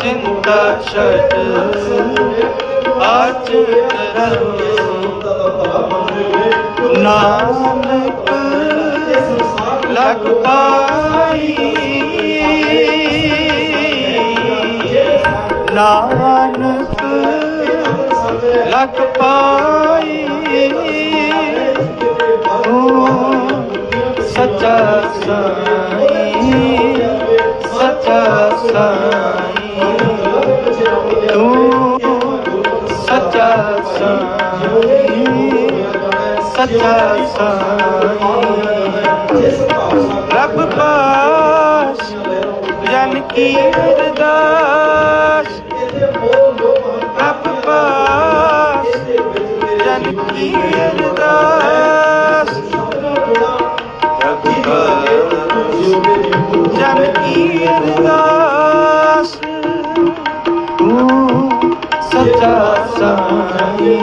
ਚਿੰਤਾ ਛੱਡ ਆਚ ਨਾਨਕ ਲਗ ਪਾਈ ਨਾਨਕ ਲਗ ਪਾਈ ਸਾਈ ਸੱਚਾ ਸਾਈ ਤੂੰ ਸੱਚਾ ਸਾਈ ਸੱਚਾ ਸਾਈ ਰੱਬ ਪਾਸ ਜਨ ਕੀ ਅਰਦਾਸ ਰੱਬ ਪਾਸ ਜਨ ਕੀ ਅਰਦਾਸ ਜਨ ਕੀ ਅਰਦਾਸ ਤੂੰ ਸੱਚਾ ਸਾਈ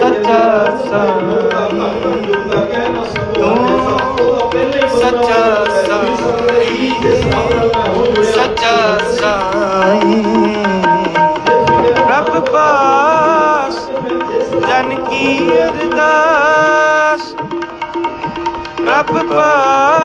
ਸੱਚਾ ਸਾਈ ਸੱਚਾ ਸਾਈ ਸੱਚਾ ਸਾਈ ਰੱਬ ਪਾਸ ਜਨ ਕੀ ਅਰਦਾਸ ਰੱਬ ਪਾਸ